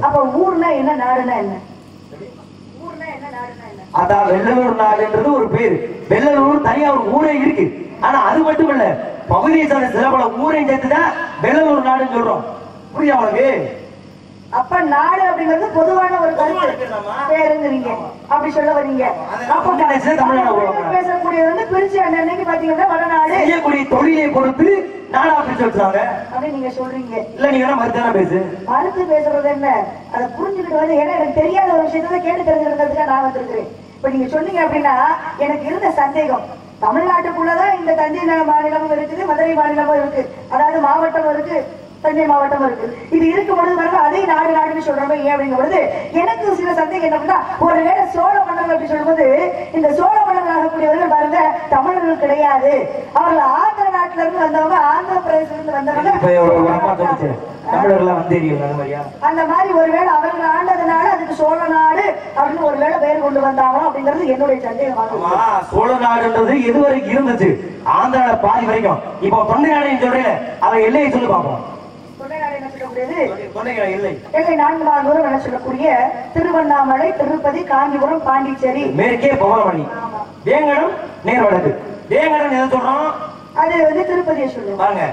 அப்ப ஊர்னா என்ன நாடுனா என்ன? அதான் வெள்ளலூர் நாடுன்றது ஒரு பேரு. வெள்ளலூர் தனியா ஒரு ஊரே இருக்கு. ஆனா அது மட்டும் இல்ல பகுதியை சார்ந்த சில பல ஊரையும் சேர்த்துதான் வெள்ளலூர் நாடுன்னு சொல்றோம். புரியுதா உனக்கு? அப்ப நாடு அப்படிங்கிறது பொதுவான ஒரு கருத்து. பேருங்கிறீங்க அப்படி சொல்ல வரீங்க. அப்ப பேசக்கூடியது வந்து திருச்சி அன்னைக்கு பாத்தீங்கன்னா வடநாடு. செய்யக்கூடிய தொழிலை பொறுத்து நாடா பிரிச்சு நீங்க சொல்றீங்க. இல்ல நீங்க வேணா மறுத்தான பேசு. மறுத்து பேசுறது என்ன? அதை புரிஞ்சுக்கிட்டு வந்து ஏன்னா எனக்கு தெரியாத ஒரு விஷயத்தை கேட்டு தெரிஞ்சுக்கிறதுக்காக நான் வந்திருக்கிறேன். இப்ப நீங்க சொன்னீங்க அப்படின்னா எனக்கு இருந்த சந்தேகம். தமிழ்நாட்டுக்குள்ளதான் இந்த தஞ்சை மாநிலமும் இருக்குது மதுரை மாநிலமும் இருக்கு. அதாவது மாவட்டம் இருக்கு. தஞ்சை மாவட்டம் இருக்கு இது இருக்கும் பொழுது பாருங்க அதே நாடு நாடுன்னு சொல்றோம் ஏன் அப்படிங்கும் பொழுது எனக்கு சில சந்தேகம் என்ன அப்படின்னா ஒருவேளை சோழ மன்னர்கள் அப்படி சொல்லும்போது இந்த சோழ மன்னர்கள் ஆகக்கூடியவர்கள் பாருங்க தமிழர்கள் கிடையாது. அவர்கள் ஆந்திர நாட்டுல இருந்து வந்தவங்க ஆந்திர பிரதேசத்துல இருந்து வந்தவங்க. வந்து அந்த மாதிரி ஒருவேளை அவர்கள் ஆண்டதுனால அதுக்கு சோழ நாடு அப்படின்னு ஒருவேளை பேர் கொண்டு வந்தாங்களோ அப்படிங்கிறது என்னுடைய சந்தேகமாக ஆமா சோழ நாடுன்றது எது வரைக்கும் இருந்துச்சு ஆந்திரால பாதி வரைக்கும். இப்போ தொண்டை நாடு சொல்றேன் அதை எல்லையை சொல்லி பார்ப்போம். எல்லை நான்கு என்ன சொல்லக்கூடிய திருவண்ணாமலை திருப்பதி காஞ்சிபுரம் பாண்டிச்சேரி. மேற்கே பவனமணி வேங்கடம் நேர் வடக்கு. வேங்கடம் எதை சொல்றோம்? அது வந்து திருப்பதியை சொல்லுவோம். பாருங்க.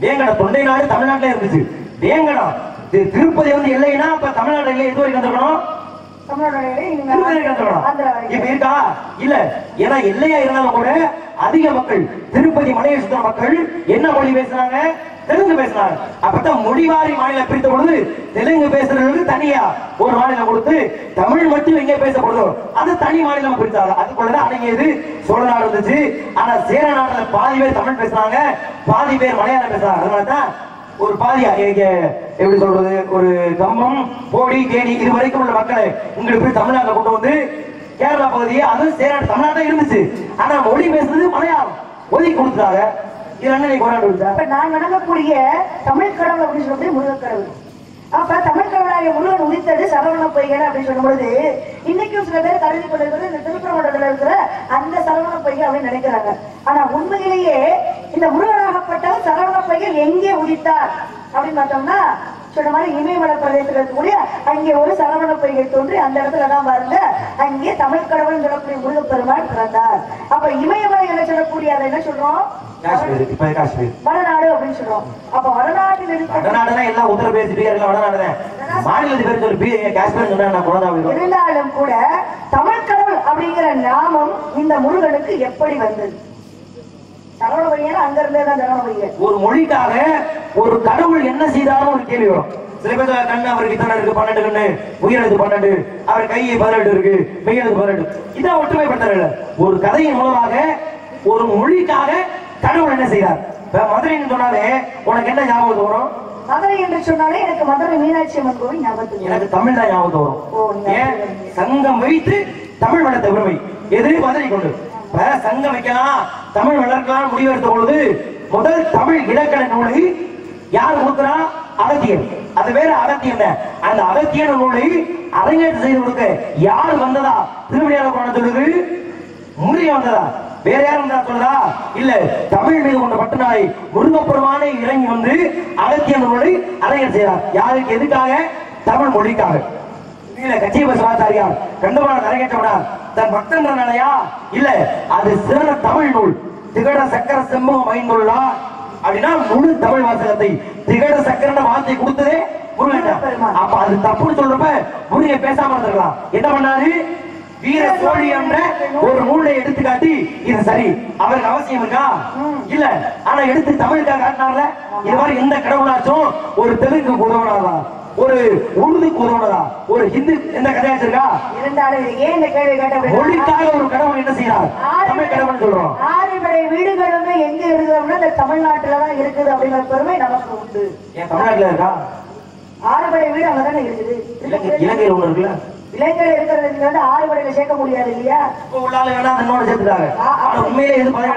வேங்கடம் தொண்டை நாடு தமிழ்நாட்டுல இருந்துச்சு. வேங்கடம் திருப்பதி வந்து எல்லைன்னா அப்ப தமிழ்நாடு எல்லை எது வரைக்கும் வந்துருக்கணும்? இப்ப இருக்கா? இல்ல. ஏன்னா எல்லையா இருந்தாலும் கூட அதிக மக்கள் திருப்பதி மலையை சுத்துற மக்கள் என்ன மொழி பேசுறாங்க? தெலுங்கு பேசுறாங்க அப்பதான் மொழிவாரி மாநிலம் பிரித்த பொழுது தெலுங்கு பேசுறவங்களுக்கு தனியா ஒரு மாநிலம் கொடுத்து தமிழ் மட்டும் எங்க பேசப்படுதோ அது தனி மாநிலம் பிரித்தாங்க. அதுக்குள்ளதான் அடங்கியது சோழ நாடு இருந்துச்சு. ஆனா சேர நாட்டுல பாதி பேர் தமிழ் பேசுறாங்க பாதி பேர் மலையாளம் பேசுறாங்க. அதனாலதான் ஒரு பாதி இங்க எப்படி சொல்றது ஒரு கம்பம் போடி கேணி இது வரைக்கும் உள்ள மக்களை உங்களுக்கு போய் தமிழ்நாட்டில் கொண்டு வந்து கேரளா பகுதியே அதுவும் சேர தமிழ்நாட்டில் இருந்துச்சு. ஆனா மொழி பேசுறது மலையாளம். ஒதுக்கி கொடுத்தாங்க என்ன நீ கொண்டாண்டு நான் வணங்கக்கூடிய தமிழ் கடவுள் அப்படின்னு சொல்லக்கூடிய முருகக் கடவுள். அப்ப தமிழ் கடவுளாகிய முருகன் உதித்தது சரவண பொய்கள் அப்படின்னு சொல்லும்பொழுது இன்னைக்கும் சில பேர் கருதி கொண்டிருக்கிறது இந்த திருப்பரங்குன்றத்துல இருக்கிற அந்த சரவண பொய்கள் அப்படின்னு நினைக்கிறாங்க. ஆனா உண்மையிலேயே இந்த முருகனாகப்பட்ட சரவண பொய்கள் எங்கே உதித்தார் அப்படின்னு பார்த்தோம்னா சொன்ன மாதிரி இமயமலை பிரதேசத்தில் இருக்கக்கூடிய அங்கே ஒரு சரவண பொய்கை தோன்றி அந்த இடத்துல தான் பாருங்க அங்கே தமிழ் கடவுள் சொல்லக்கூடிய முருகப்பெருமான் பிறந்தார். அப்ப இமயமலை என்ன சொல்லக்கூடிய அதை என்ன சொல்றோம்? வடநாடு அப்படின்னு சொல்றோம். அப்ப வடநாட்டில் வடநாடுனா எல்லாம் உத்தரப்பிரதேச பீகார் எல்லாம் வடநாடுதான். மாநிலத்து பேர் சொல்லி காஷ்மீர் சொன்னா இருந்தாலும் கூட தமிழ் கடவுள் அப்படிங்கிற நாமம் இந்த முருகனுக்கு எப்படி வந்தது? சரவண பையன் அங்க இருந்தே தான் சரவண பையன் ஒரு மொழிக்காக ஒரு கடவுள் என்ன செய்தாலும் ஒரு கேள்வி வரும். சில பேர் கண்ணு அவருக்கு இத்தனை இருக்கு பன்னெண்டு கண்ணு உயிரெழுத்து பன்னெண்டு அவர் கை பதினெட்டு இருக்கு மெய்யெழுத்து பதினெட்டு. இதான் ஒற்றுமைப்படுத்தல ஒரு கதையின் மூலமாக ஒரு மொழிக்காக கடவுள் என்ன செய்தார்? இப்ப மதுரைன்னு சொன்னாலே உனக்கு என்ன ஞாபகம் வரும்? மதுரை என்று சொன்னாலே எனக்கு மதுரை மீனாட்சி அம்மன் கோவில் வரும். எனக்கு தமிழ் தான் ஞாபகம் வரும். சங்கம் வைத்து தமிழ் வளர்த்த பெருமை. எது மதுரை கொண்டு. சங்கம் வைக்கலாம். தமிழ் வளர்க்கலாம். முடிவெடுத்த பொழுது முதல் தமிழ் இலக்கண நூலை யார் கொடுக்கிறா அகத்தியன் அது வேற அகத்தியன் அந்த அகத்தியன் நூலை அரங்கேற்றம் செய்து கொடுக்க யார் வந்ததா? திருவிளையாட கோணம் சொல்லுது முருகன் வந்ததா? வேற யாரும் வந்தா சொல்றா? இல்ல தமிழ் மீது கொண்ட பட்டுநாளை முருகப்பெருமானை இறங்கி வந்து அகத்தியன் நூலை அரங்கேற்றம் செய்கிறார் யாருக்கு? எதுக்காக? தமிழ் மொழிக்காக. இல்ல கச்சியப சிவாச்சாரியார் கண்டமான அரங்கேற்றப்படார் தன் பக்தன்ற நிலையா இல்ல அது சிறந்த தமிழ் நூல். திகட சக்கர செம்பகம் ஐந்துள்ளார் அப்படின்னா முழு தமிழ் வாசகத்தை திகட சக்கரன வார்த்தை கொடுத்ததே முருகன். அப்ப அது தப்புன்னு சொல்றப்ப முருகன் பேசாம இருந்திருக்கலாம். என்ன பண்ணாரு? வீர சோழி என்ற ஒரு நூலை எடுத்து காட்டி இது சரி. அவருக்கு அவசியம் இருக்கா? இல்ல. ஆனா எடுத்து தமிழுக்காக காட்டினார்ல? இது மாதிரி எந்த கடவுளாச்சும் ஒரு தெலுங்கு உதவுனாரா ஒரு உருதுக்கு உதவுனதா ஒரு ஹிந்து எந்த கதையாச்சும் இருக்கா இருந்தாலும் ஏன் இந்த கேள்வி கேட்ட மொழிக்காக ஒரு கடவுள் என்ன செய்யறார் தமிழ் கடவுள் சொல்றோம். ஆறுபடை வீடுகளுமே எங்க இருக்குது அப்படின்னா இந்த தமிழ்நாட்டுல தான் இருக்குது அப்படிங்கிற பெருமை நமக்கு உண்டு. ஏன் தமிழ்நாட்டுல இருக்கா? ஆறுபடை வீடு அங்கதானே இருக்குது. இலங்கை இலங்கையில் ஒண்ணு இருக்குல்ல? இளைஞர்கள் இருக்கிறது நீங்க வந்து ஆறு சேர்க்க முடியாது இல்லையா? இப்போ உள்ள ஆளு வேணா சேர்த்துட்டாங்க. உண்மையிலே சொன்னா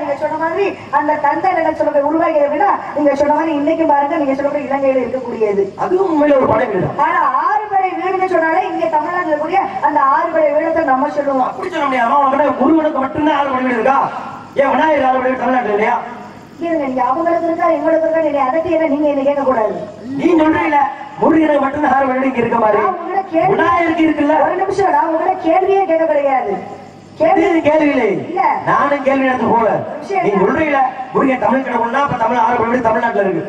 நீங்க சொன்ன மாதிரி அந்த தந்தை நினைச்சவங்க உருவாகி அப்படின்னா நீங்க சொன்ன மாதிரி இன்னைக்கு பாருங்க நீங்க சொல்ற இலங்கையில இருக்கக்கூடியது. அதுவும் உண்மையில ஒரு ஆனா ஆறு வீடுன்னு சொன்னாலே இங்க தமிழ்நாட்டுல இருக்கக்கூடிய அந்த ஆறு வீடத்தை நம்ம சொல்லுவோம். அப்படி சொல்ல முடியாம உங்ககிட்ட முருகனுக்கு மட்டும்தான் ஆறு பதவி இருக்கா? ஏன் விநாயகர் ஆறு பதவி தமிழ்நாட்டுல இல்லையா? நீங்க அவங்களுக்கு இருக்கா எங்களுக்கு இருக்கா நீங்க என்ன நீங்க என்ன கேட்க கூடாது நீ சொல்றீல முருகனுக்கு மட்டும்தான் ஆறு பதவி இங்க இருக்க மாதிரி விநாயகருக்கு இருக்குல்ல? ஒரு நிமிஷம் நான் கேள்வியே கேட்க கிடையாது. நானும் கேள்வி எடுத்து போல நீ? சொல்றீல முருகன் தமிழ் கடவுள்னா அப்ப தமிழ் ஆறு தமிழ்நாட்டுல இருக்கு?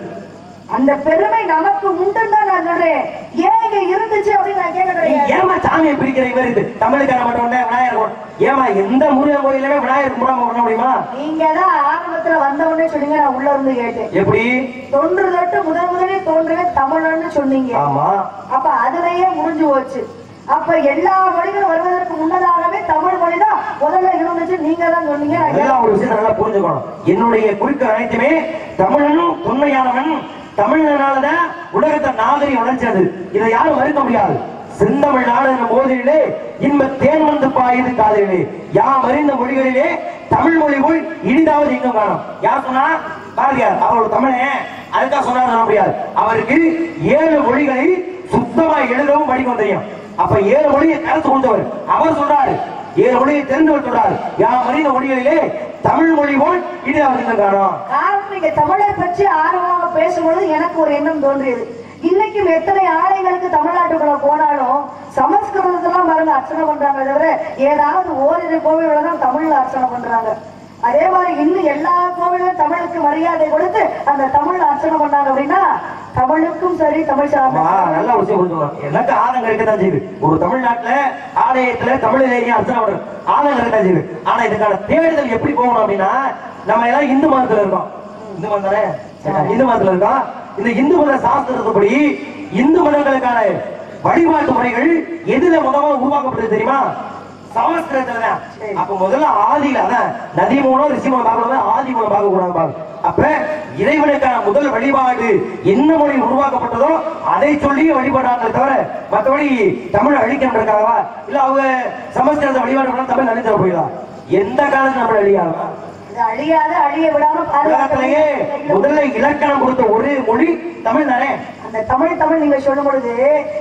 அந்த பெருமை நமக்கு உண்டுன்னு தான் நான் சொல்றேன். ஏன் இங்க இருந்துச்சு அப்படின்னு நான் கேட்க கிடையாது ஏமா சாமியை பிரிக்கிற இவர் இருக்கு தமிழுக்கான மட்டும் உண்டே விநாயகர். ஏமா எந்த முருகன் கோயிலுமே விநாயகர் கும்பிடாம பண்ண முடியுமா? நீங்க தான் ஆரம்பத்துல வந்த உடனே சொன்னீங்க நான் உள்ள இருந்து கேட்டேன். எப்படி? தொன்று தொட்டு முதல் முதலில் தோன்றுவே தமிழன்னு சொன்னீங்க. ஆமா. அப்ப அதுலயே முடிஞ்சு போச்சு. அப்ப எல்லா மொழிகளும் வருவதற்கு முன்னதாகவே தமிழ் மொழி தான் முதல்ல இருந்துச்சு. நீங்க தான் சொன்னீங்க. ஒரு விஷயத்தை நல்லா புரிஞ்சுக்கணும். என்னுடைய குறிக்கோள் அனைத்துமே தமிழனும் தொன்மையானவன் தமிழனாலதான் உலகத்தை நாகரி உழைச்சது இதை யாரும் மறுக்க முடியாது. செந்தமிழ் நாடு என்ற போதிலே இன்ப தேன் வந்து பாயுது காதலிலே யாம் அறிந்த மொழிகளிலே தமிழ் மொழி இனிதாவது இங்கும் காணும். யார் சொன்னா? பாரதியார். அவரோட ஒரு தமிழன் அதுக்காக சொன்னார் சொல்ல முடியாது. அவருக்கு ஏழு மொழிகளை சுத்தமா எழுதவும் படிக்கவும் தெரியும். அப்ப ஏழு மொழியை கருத்து கொண்டவர். அவர் சொல்றாரு ஏழு மொழியை தெரிந்து சொல்றாரு யா மனித மொழிகளிலே தமிழ் மொழி போல் இனிதாவது இங்கும் காணும் காரணம் நீங்க தமிழை பற்றி ஆர்வமாக பேசும்பொழுது எனக்கு ஒரு எண்ணம் தோன்றியது. இன்னைக்கும் எத்தனை ஆலைகளுக்கு தமிழ்நாட்டுக்குள்ள போனாலும் சமஸ்கிருதத்தெல்லாம் பாருங்க அர்ச்சனை பண்றாங்க தவிர ஏதாவது ஓரிரு கோவில்களை தான் தமிழ்ல அர்ச்சனை பண்றாங்க. அதே மாதிரி இன்னும் எல்லா கோவிலும் தமிழுக்கு மரியாதை கொடுத்து அந்த தமிழ் அர்ச்சனை பண்ணாங்க அப்படின்னா தமிழுக்கும் சரி தமிழ் ஆமா, சார்ந்த நல்ல விஷயம் எனக்கு ஆதங்கம் இருக்கத்தான் செய்யுது. ஒரு தமிழ்நாட்டுல ஆலயத்துல தமிழிலேயே அர்ச்சனை பண்றது ஆதங்கம் இருக்கத்தான் செய்யுது. ஆனா இதுக்கான தேடுதல் எப்படி போகணும் அப்படின்னா நம்ம எல்லாம் இந்து மதத்துல இருக்கோம். இந்து மதம் தானே? இந்து மதத்துல இருக்கோம். இந்த இந்து மத சாஸ்திரத்துப்படி இந்து மதங்களுக்கான வழிபாட்டு முறைகள் எதுல முதல்ல உருவாக்கப்பட்டது தெரியுமா? சமஸ்கிருதத்துல. தான் அப்ப முதல்ல ஆதியில அதான் நதி மூலம் ரிஷி மூலம் பார்க்கணும் ஆதி மூலம் பார்க்க கூடாது. அப்ப இறைவனுக்கான முதல் வழிபாடு என்ன மொழி உருவாக்கப்பட்டதோ அதை சொல்லி வழிபடாங்களே தவிர மற்றபடி தமிழ் அழிக்கணுன்றக்காகவா இல்ல அவங்க சமஸ்கிருத வழிபாடு பண்ணா தமிழ் அழிஞ்சிட போயிடா எந்த காலத்துல தமிழ் அழியாதா இது அழியாத அழிய விடாம உலகத்திலேயே பாதுகாக்க முதல்ல இலக்கணம் கொடுத்த ஒரே மொழி தமிழ் தானே? அந்த தமிழ் தமிழ் நீங்க சொல்லும் பொழுது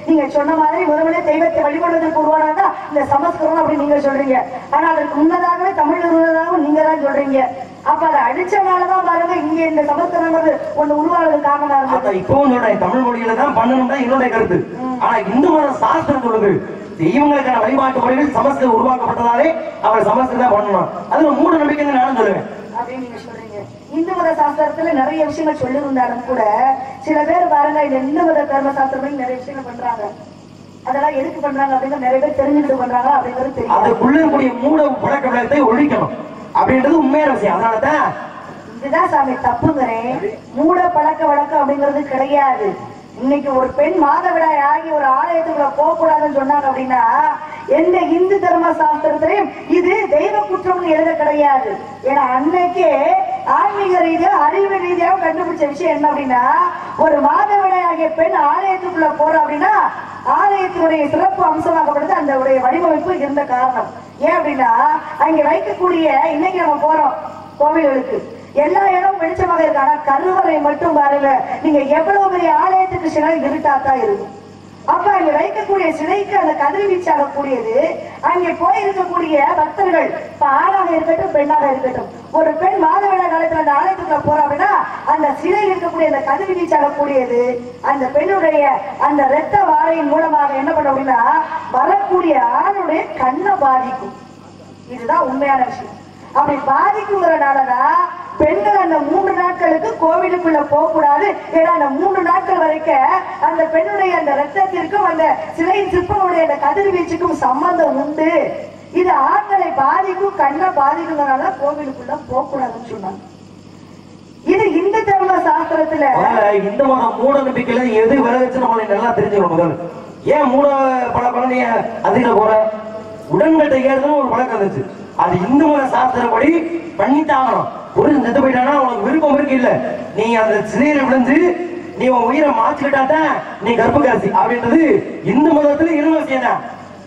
நீங்க சொன்ன மாதிரி முதல்ல தெய்வத்தை வழிபடுவதற்கு உருவானதா இந்த சமஸ்கிருதம் அப்படி நீங்க சொல்றீங்க. ஆனா அதற்கு முன்னதாகவே தமிழ் இருந்ததாகவும் நீங்க தான் சொல்றீங்க. அப்ப அதை அடிச்சனாலதான் பாருங்க இங்க இந்த சமஸ்கிருதங்கிறது ஒண்ணு உருவானதுக்கு காரணமா அதான் இப்பவும் சொல்றேன் தமிழ் மொழியில தான் பண்ணணும் தான் என்னுடைய கருத்து. ஆனா இந்து மத சாஸ்திரம் சொல்லுது தெய்வங்களுக்கான வழிபாட்டு முறைகள் சமஸ்கிருதம் உருவாக்கப்பட்டதாலே அவர் சமஸ்கிருதம் பண்ணணும். அதுல மூட நம்பிக்கைன்னு நானும் சொல்லுவேன் அப்படின்னு நீங்க சொல்றீங்க. இந்து மத சாஸ்திரத்துல நிறைய விஷயங்கள் சொல்லியிருந்தாலும் கூட சில பேர் பாருங்க இந்த இந்து மத கர்ம சாஸ்திரம் நிறைய விஷயங்கள் பண்றாங்க. அதெல்லாம் எதுக்கு பண்றாங்க அப்படிங்கிற நிறைய பேர் தெரிஞ்சுக்கிட்டு பண்றாங்க அப்படிங்கிறது தெரியும். அதுக்குள்ள இருக்கக்கூடிய மூட பழக்க வழக்கத்தை ஒழிக்கணும். அப்படின்றது உண்மையான விஷயம். அதனாலதான் இதுதான் சாமி தப்புங்கிறேன் மூட பழக்க வழக்கம் அப்படிங்கிறது கிடையாது. இன்னைக்கு ஒரு பெண் மாதவிடாய் ஆகி ஒரு ஆலயத்துக்குள்ள போக கூடாதுன்னு சொன்னாங்க அப்படின்னா எந்த இந்து தர்ம சாஸ்திரத்திலையும் இது தெய்வ குற்றம்னு எழுத கிடையாது. ஏன்னா அன்னைக்கே ஆன்மீக ரீதியா அறிவு ரீதியாக கண்டுபிடிச்ச விஷயம் என்ன அப்படின்னா ஒரு மாதவிடாய் ஆகிய பெண் ஆலயத்துக்குள்ள போறா அப்படின்னா ஆலயத்தினுடைய சிறப்பு அம்சமாகப்படுது அந்த உடைய வடிவமைப்பு இருந்த காரணம். ஏன் அப்படின்னா அங்க வைக்கக்கூடிய இன்னைக்கு நம்ம போறோம் கோவில்களுக்கு. எல்லா இடமும் வெளிச்சமாக இருக்கு ஆனா கருவறை மட்டும் பாருங்க நீங்க எவ்வளவு பெரிய ஆலயத்துக்கு சில இருட்டாத்தான் இருக்கும் அப்ப அங்க வைக்கக்கூடிய சிலைக்கு அந்த கதிர்வீச்சாக கூடியது அங்கே போய் இருக்கக்கூடிய பக்தர்கள் இப்ப ஆணாக இருக்கட்டும் பெண்ணாக இருக்கட்டும் ஒரு பெண் மாதவிட காலத்துல அந்த ஆலயத்துக்குள்ள போறா அப்படின்னா அந்த சிலையில் இருக்கக்கூடிய அந்த கதிர்வீச்சாக கூடியது அந்த பெண்ணுடைய அந்த இரத்த வாழையின் மூலமாக என்ன பண்ண அப்படின்னா வரக்கூடிய ஆணுடைய கண்ணை பாதிக்கும். இதுதான் உண்மையான விஷயம். அப்படி பாதிக்குங்கிறனாலதான் பெண்கள் அந்த மூன்று நாட்களுக்கு கோவிலுக்குள்ள போக கூடாது ஏன்னா அந்த மூன்று நாட்கள் வரைக்கும் அந்த பெண்ணுடைய அந்த ரத்தத்திற்கும் அந்த சிலையின் சிற்பனுடைய அந்த கதிர்வீச்சுக்கும் சம்பந்தம் உண்டு. இது ஆண்களை பாதிக்கும் கண்ணை பாதிக்குங்கிறனால கோவிலுக்குள்ள போக கூடாதுன்னு சொன்னாங்க. இது இந்து தர்ம சாஸ்திரத்துல இந்து மதம் மூட நம்பிக்கையில எது விளைவிச்சு நம்மளை நல்லா தெரிஞ்சுக்கணும் முதல்ல. ஏன் மூட பல குழந்தைய அதிக போற? உடன்கட்டை ஏறுதுன்னு ஒரு பழக்கம் இருந்துச்சு. அது இந்து மத சாஸ்திரப்படி பண்ணிட்டாகணும். ஒரு செத்து போயிட்டானா உனக்கு விருப்பம் இருக்கு இல்ல. நீ அந்த சிலையில விழுந்து நீ உன் உயிரை மாற்றிக்கிட்டா தான் நீ கர்ப்பகாசி அப்படின்றது இந்து மதத்துல இருந்த விஷயம் தான்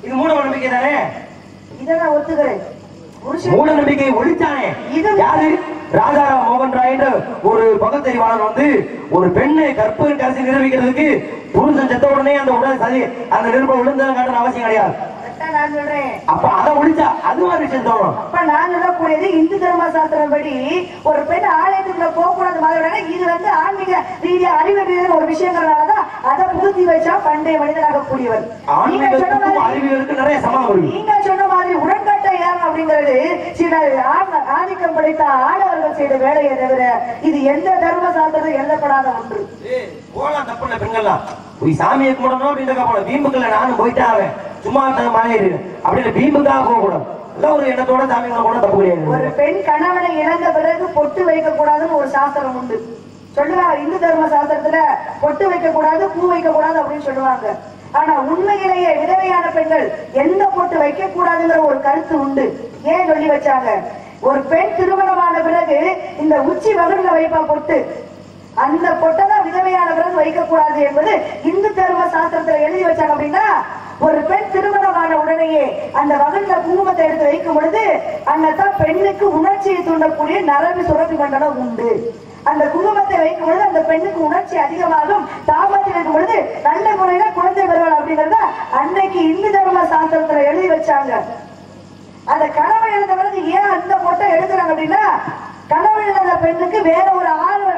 இது மூட நம்பிக்கை தானே? இதை நான் ஒத்துக்கிறேன் மூட நம்பிக்கை இது- யாரு? ராஜாராம் மோகன் ராய் ஒரு பகுத்தறிவாளர் வந்து ஒரு பெண்ணை கற்பு கரசி நிரூபிக்கிறதுக்கு புருஷன் செத்த உடனே அந்த உடல் சரி அந்த நிருபம் விழுந்தது காட்டுற அவசியம் கிடையாது. அதான் நான் சொல்றேன். அப்ப அதை ஒழிச்சா அது மாதிரி விஷயம் தோணும் அப்ப நான் சொல்லக்கூடியது இந்து தர்ம சாஸ்திரம் படி ஒரு பெண் ஆலயத்துக்குள்ள போகக்கூடாது மாதிரி இது வந்து ஆன்மீக ரீதியா அறிவு ரீதியான ஒரு விஷயங்கிறனாலதான் அதை புகுத்தி வச்சா பண்டைய மனிதனாக கூடியவர். நீங்க சொன்ன மாதிரி நிறைய நீங்க சொன்ன மாதிரி உடன்கட்டை யாகம் அப்படிங்கிறது சில ஆதிக்கம் படைத்த ஆடவர்கள் செய்த வேலையை தவிர இது எந்த தர்ம சாஸ்திரத்தில் எழுதப்படாத ஒன்று. போலாம் தப்பு இல்ல பெண்கள்லாம். போய் சாமியை கும்பிடணும் அப்படின்ற போல பீம்புக்குள்ள நானும் போயிட்டே ஆவேன். சும்மா மாறிடு அப்படின்னு பீம்புக்காக போக கூடாது ஒரு எண்ணத்தோட சாமி கூட தப்பு ஒரு கிடையாது பெண் கணவனை இழந்த பிறகு பொட்டு வைக்க கூடாதுன்னு ஒரு சாஸ்திரம் உண்டு. சொல்லுவாங்க இந்து தர்ம சாஸ்திரத்துல பொட்டு வைக்க கூடாது பூ வைக்க கூடாது அப்படின்னு சொல்லுவாங்க. ஆனா உண்மையிலேயே விதவையான பெண்கள் எந்த பொட்டு வைக்க கூடாதுங்கிற ஒரு கருத்து உண்டு. ஏன் சொல்லி வச்சாங்க? ஒரு பெண் திருமணமான பிறகு இந்த உச்சி வகுடுல வைப்பா பொட்டு அந்த பொட்டதான் விதவையான பிறகு வைக்க கூடாது என்பது இந்து தர்ம சாஸ்திரத்துல எழுதி வச்சாங்க அப்படின்னா ஒரு பெண் திருமணமான உடனேயே அந்த வகுந்த குங்குமத்தை எடுத்து வைக்கும் பொழுது அங்கதான் பெண்ணுக்கு உணர்ச்சியை தூண்டக்கூடிய நரம்பு சுரப்பி மண்டலம் உண்டு. அந்த குங்குமத்தை வைக்கும் பொழுது அந்த பெண்ணுக்கு உணர்ச்சி அதிகமாகும். தாமத்தில் இருக்கும் பொழுது நல்ல முறையில குழந்தை பெறுவாள் அப்படிங்கறத அன்னைக்கு இந்து தர்ம சாஸ்திரத்துல எழுதி வச்சாங்க. அந்த இழந்த பிறகு ஏன் அந்த பொட்டை எடுக்கிறாங்க அப்படின்னா கணவன் இழந்த பெண்ணுக்கு வேற ஒரு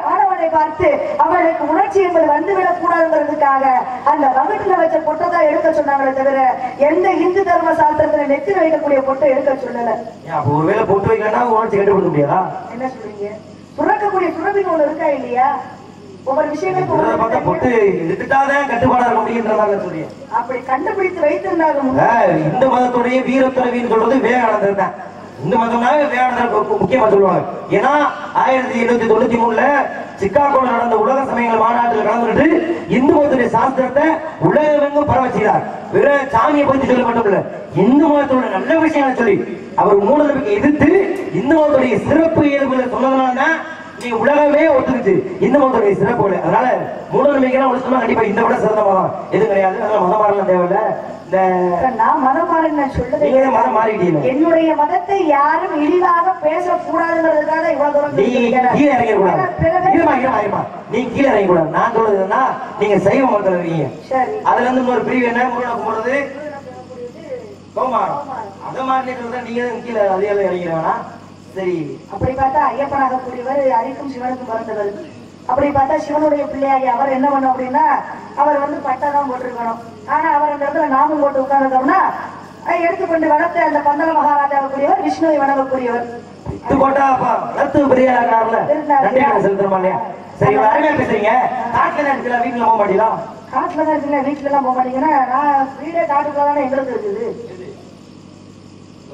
ஆணவனை பார்த்து அவளுக்கு உணர்ச்சி என்பது வந்துவிடக் கூடாதுங்கிறதுக்காக அந்த வகுட்டுல வச்ச பொட்டை தான் எடுக்க சொன்னாங்களே தவிர எந்த இந்து தர்ம சாஸ்திரத்துல நெத்தில வைக்கக்கூடிய பொட்டை எடுக்க சொல்லல. ஒருவேளை பொட்டு வைக்கலன்னா உணர்ச்சி கட்டுப்படுத்த முடியாதா என்ன சொல்றீங்க? சுரக்கக்கூடிய சுரபின்னு ஒண்ணு இருக்கா இல்லையா? ஒவ்வொரு பார்த்தா பொட்டு எடுத்துட்டாதான் கட்டுப்பாடா இருக்க முடியுன்ற மாதிரி அப்படி கண்டுபிடித்து வைத்திருந்தாலும் இந்து மதத்துடைய வீரத்துறவின்னு சொல்றது விவேகானந்தர் தான். இந்து மதம்னாவே விவேகானந்தர் முக்கிய- முக்கியமா சொல்லுவாங்க. ஏன்னா ஆயிரத்தி எண்ணூத்தி தொண்ணூத்தி மூணுல சிக்காகோல நடந்த உலக சமயங்கள் மாநாட்டில் கலந்துட்டு இந்து மதத்துடைய சாஸ்திரத்தை உலகமெங்கும் பரவ செய்தார். வெறும் சாமியை பத்தி சொல்ல மட்டும் இல்ல இந்து மதத்தோட நல்ல விஷயங்களை சொல்லி அவர் மூட எதிர்த்து இந்து மதத்துடைய சிறப்பு இயல்புகளை சொன்னதுனால நீ உலகமே ஒத்துக்குச்சு இந்து மதத்துடைய சிறப்புகளை அதனால மூட நம்பிக்கைலாம் ஒழிச்சோம்னா கண்டிப்பா இந்த விட சிறந்த மதம். எதுவும் கிடையாது. அதனால மதம் மாறலாம் தேவையில்ல. இந்த நான் மதம் நீங்க தான் மதம் மாறிட்டீங்க. என்னுடைய மதத்தை யாரும் இழிவாக பேசக்கூடாதுங்கிறதுக்காக இவ்வளவு தூரம். கீழே இறங்கிட கூடாது ஏன்னா பிறகு- இருமா இருமா இருமா நீங்க கீழே இறங்க கூடாது நான் சொல்றது என்னன்னா நீங்க சைவ மதத்துல இருக்கீங்க. அதுல இருந்து இன்னொரு பிரிவு என்ன? முருகனை கும்பிடுறது கோமாரம். அத மாதிரி நீங்க கீழே அதிகாரம் இறங்கிட வேணாம் சரி. அப்படி பார்த்தா ஐயப்பனாக கூடியவர் அரிக்கும் சிவனுக்கும் பிறந்தவர் அப்படி பார்த்தா சிவனுடைய பிள்ளையாகி அவர் என்ன பண்ணும் அப்படின்னா அவர் வந்து பட்டை தான் போட்டிருக்கணும். ஆனா அவர் அந்த இடத்துல நாமம் போட்டு உட்கார்ந்தோம்னா எடுத்துக்கொண்டு வளர்த்த அந்த பந்தல கூடியவர் விஷ்ணுவை வணங்கக்கூடியவர் இது வளர்த்து நன்றி இல்லையா? சரி இவ்வளவு அருமையா பேசுறீங்க. காட்டுல தான் இருக்கல வீட்டுல போக மாட்டீங்களா? காட்டுல தான் இருக்குல்ல வீட்டுல எல்லாம் போக மாட்டீங்கன்னா நான் வீடே காட்டுக்குள்ள தானே எங்களுக்கு இருக்குது.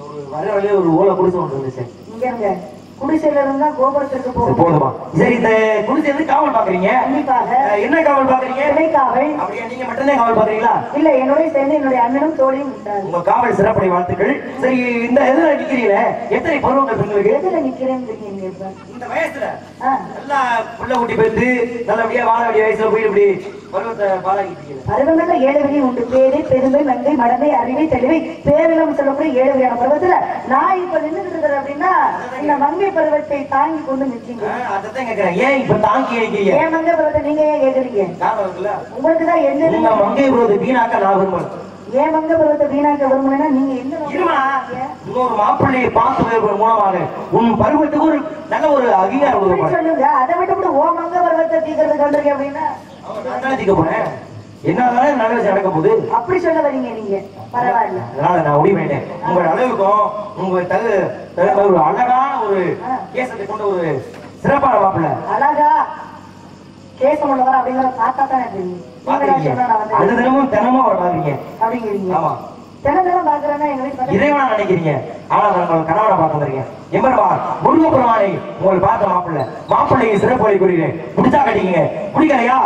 ஒரு வர வழியில ஒரு ஓலை குடிசை ஒன்று இருந்துச்சு. இங்க இருங்க குடிசையில இருந்தா கோபுரத்திற்கு சரி, போகும் போதுமா சரி இந்த குடிசை வந்து காவல் பாக்குறீங்க கண்டிப்பாக. என்ன காவல் பாக்குறீங்க இடைக்காவல் அப்படியா நீங்க மட்டும்தான் காவல் பாக்குறீங்களா இல்ல என்னுடைய சேர்ந்து என்னுடைய அண்ணனும் தோழியும் உங்க காவல் சிறப்புடைய வாழ்த்துக்கள். சரி இந்த எதுல நிக்கிறீங்களே? எத்தனை பருவங்கள் பெண்களுக்கு எதுல இப்ப. இந்த வயசுல நல்லா புள்ள குட்டி பெற்று நல்லபடியா வாழ வேண்டிய வயசுல போய் இப்படி பருவங்கள்ல ஏழு வகை உண்டு. பேரு பெருமை மங்கை மடமை அறிவை தெளிவை. பேரிலம் சொல்லக்கூடிய ஏழு வகையான பருவத்துல நான் இப்ப நின்றுட்டு இருக்கிறேன் அப்படின்னா இந்த மங்கை பருவத்தை தாங்கி கொண்டு கேக்குறேன். ஏன் மங்கை பருவத்தை நீங்க ஏன் கேக்குறீங்க உங்களுக்கு தான் என்ன மங்கை விரோத வீணாக்க நான் ஏன் மங்கை பருவத்தை வீணாக்க விரும்புனா நீங்க என்ன? இன்னொரு மாப்பிள்ளையை பார்த்து மூலமாக உன் பருவத்துக்கு ஒரு நல்ல ஒரு அங்கீகாரம் சொல்லுங்க. அதை விட்டு கூட ஓ மங்க பருவத்தை தீக்கிறதுக்கு வந்திருக்கீங்க அப்படின்னா? தீர்க்க போறேன் என்னதான் விஷயம் நடக்க போகுது. அப்படி சொல்ல வரீங்க நீங்க. பரவாயில்ல. அதனால நான் முடிவு பண்ணிட்டேன் உங்கள் அளவுக்கும் உங்க தகு தகுந்த ஒரு அழகான ஒரு கேசத்தை கொண்ட ஒரு சிறப்பான மாப்பிள்ளை. அழகா கேசம் உள்ளவர் அப்படிங்கிற பார்த்தா தானே தெரியும். அது தினமும் தினமும் அவர் பாக்குறீங்க அப்படிங்கிறீங்க. ஆமா. இறைவனா நினைக்கிறீங்க. ஆனா நான் உங்களை கணவனை பார்த்து வந்திருக்கேன். எம்பருமா முருகப்பெருமானை உங்களை பார்த்த மாப்பிள்ளை. சிறப்பு கூறுகிறேன் முடிச்சா கட்டிக்கங்க. பிடிக்கலையா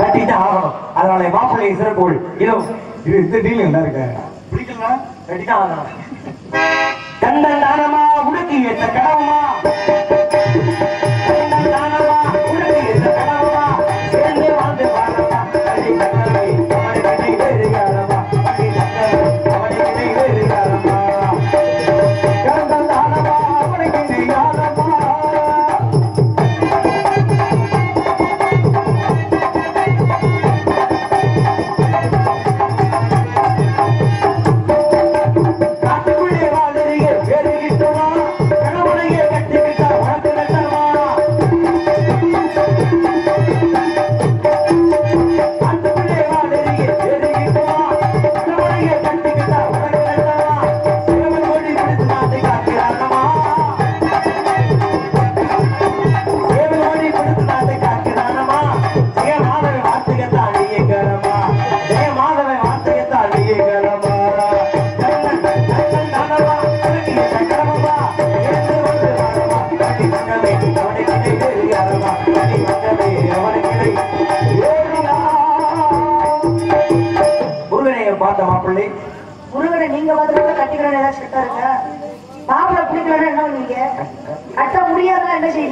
கட்டிட்டு ஆகணும். அதனால மாப்பிள்ளை மாப்பிள்ளையை சிறப்பு இதோ இது இந்த டீல் என்ன இருக்கு? பிடிக்கலனா கட்டிதான் ஆகணும். கண்டன் தானமா உனக்கு ஏற்ற கடவுமா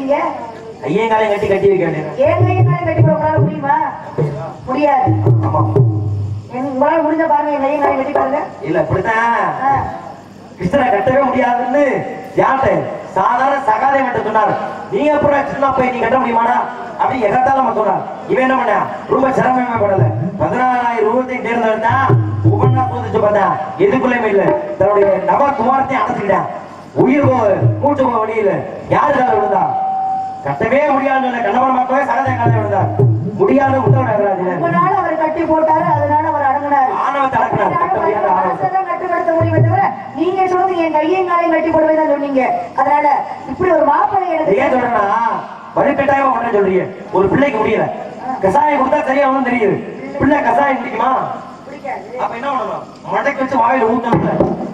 செய்வீங்க ஐயங்காலையும் கட்டி கட்டி வைக்க ஏன் தானே கட்டி உங்களால முடியுமா? முடியாது. எங்க- உங்களால முடிஞ்ச பாருங்க என் கையும் காலையும் கட்டி பாருங்க இல்ல இப்படித்தான். கிருஷ்ணனை கட்டவே முடியாதுன்னு யார்கிட்ட? சாதாரண சகாதேவன் சொன்னார். நீங்க எப்படி சின்ன போய் நீ கட்ட முடியுமாடா? அப்படி எகத்தால நம்ம சொன்னார். இவன் என்ன பண்ண? ரொம்ப சிரமமே படல. பதினாறாயிரம் ரூபாய் தேர்ந்தெடுத்தா ஒவ்வொன்றா சோதிச்சு பார்த்தா எதுக்குள்ளயுமே இல்ல. தன்னுடைய நவ குமாரத்தையும் அடைச்சிக்கிட்டான் உயிர் போ மூச்சு போக வழியில யாரு விழுந்தா? கட்டவே முடியாதுன்னு கண்ணவன் மக்களே சகாதேவன் காலையில் விழுந்தார் முடியாத உத்தரவு நகராஜன் உங்களால அவர் கட்டி போட்டாரு அதனால அவர் அடங்கினாரு. ஆணவத்தை அடக்கினார் முடியாத கட்டுப்படுத்த முடியுமே தவிர நீங்க சொன்னது என் கையையும் காலையும் கட்டி போடவே தான் சொன்னீங்க. அதனால இப்படி ஒரு மாப்பிள்ளை ஏன் எனக்கு சொல்றேன்னா வலுக்கட்டாயமா பண்ண சொல்றீங்க. ஒரு பிள்ளைக்கு முடியல. கசாயம் கொடுத்தா சரியா தெரியுது. பிள்ளை கசாயம் குடிக்குமா? அப்ப என்ன பண்ணணும்? மடக்கி வச்சு வாயில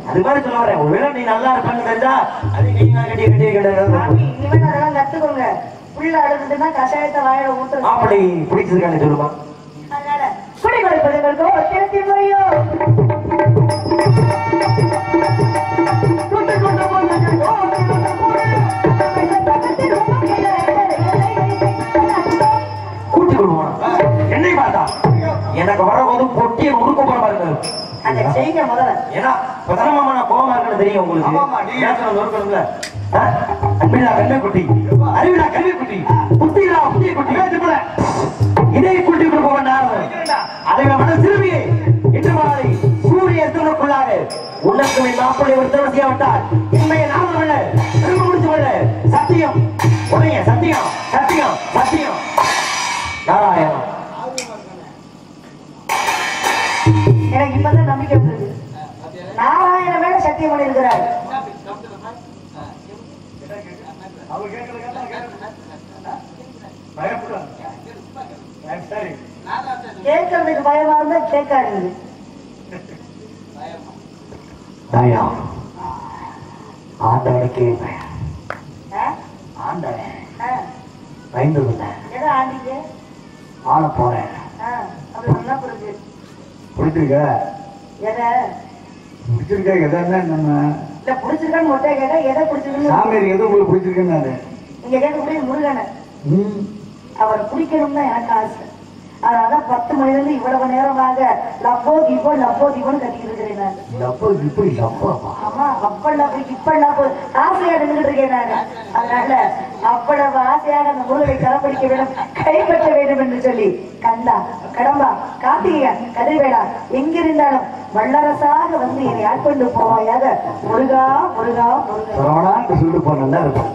அது மாதிரி சொல்ல வரேன் ஒருவேளை நீ நல்லா இருப்பேன்னு தெரிஞ்சா அது கால் கட்டி கட்டி கிடையாது இனிமேல் அதெல்லாம் கத்துக்கோங்க. புள்ள அழுதுட்டுன்னா கஷாயத்தை வாயில ஊத்துறது அப்படி பிடிச்சிருக்கான்னு சொல்லுமா? அதனால குடி கொடுப்பதுங்களுக்கோ கூட்டி என்னை பார்த்தா எனக்கு வரபோது பொட்டிய முறுக்க போற பாருங்க. அந்த செய்யுங்க முதல்ல. ஏன்னா பிரதமமா நான் தெரியும் உங்களுக்கு. ஆமாமா, நீ- நேசம் நொறுக்கணும்ல ஆ? அன்பில்லா கண்ணை குட்டி அறிவிலா கல்வி குட்டி புத்தியிலா புத்திய குட்டி இதுக்குள்ள இதை குட்டி கொடுக்க வேண்டாம் அதை மன சிறுமியை. இன்று மாலை சூரிய திருக்குள்ளாக உனக்கு நாற்பது ஒரு திருமணம் செய்யப்பட்டால் இன்மைய நாமம் அல்ல திரும்ப முடிச்சு சத்தியம். உடைய சத்தியம். சத்தியம். சத்தியம். நாராயணம். எனக்கு இப்பதான் நம்பிக்கை வந்தது. நாராயண மேல சத்தியம் பண்ணி இருக்கிறார் சரி கேட்கறதுக்கு பயமா இருந்தா கேட்காதீங்க. தயம் ஆண்டவனுக்கே பயம்? ஆண்டவன். பயந்து ஆண்டிங்க ஆள போறேன் ஆ, அப்படி சொன்னா புரிஞ்சு பிடிச்சிருக்க எதை? பிடிச்சிருக்க எதா நம்ம இல்ல புடிச்சிருக்கான்னு மொட்டை கேட்டா எதை புடிச்சிருக்குன்னு சாமியார் எது உங்களுக்கு பிடிச்சிருக்குன்னு நீங்க கேட்கக்கூடிய முருகனை. அவரை பிடிக்கணும் தான் எனக்கு ஆசை. அதனாலதான் பத்து மணில இருந்து இவ்வளவு நேரமாக லப்போ தீபோ லப்போ தீபோன்னு கட்டிக்கிட்டு இருக்கிறேன் நான். லப்போ ஆமா ஆசையா நின்றுட்டு இருக்கேன் நான். அதனால அவ்வளவு ஆசையாக அந்த முருகனை கரப்பிடிக்க வேண்டும் கைப்பற்ற வேண்டும் என்று சொல்லி. கந்தா கடம்பா கார்த்திகேயன் கதிர்வேடா எங்கிருந்தாலும் வல்லரசாக வந்து என்னை ஆட்கொண்டு போவாயாக. முருகா முருகா முருகா. சொல்லிட்டு போனா இருக்கும்.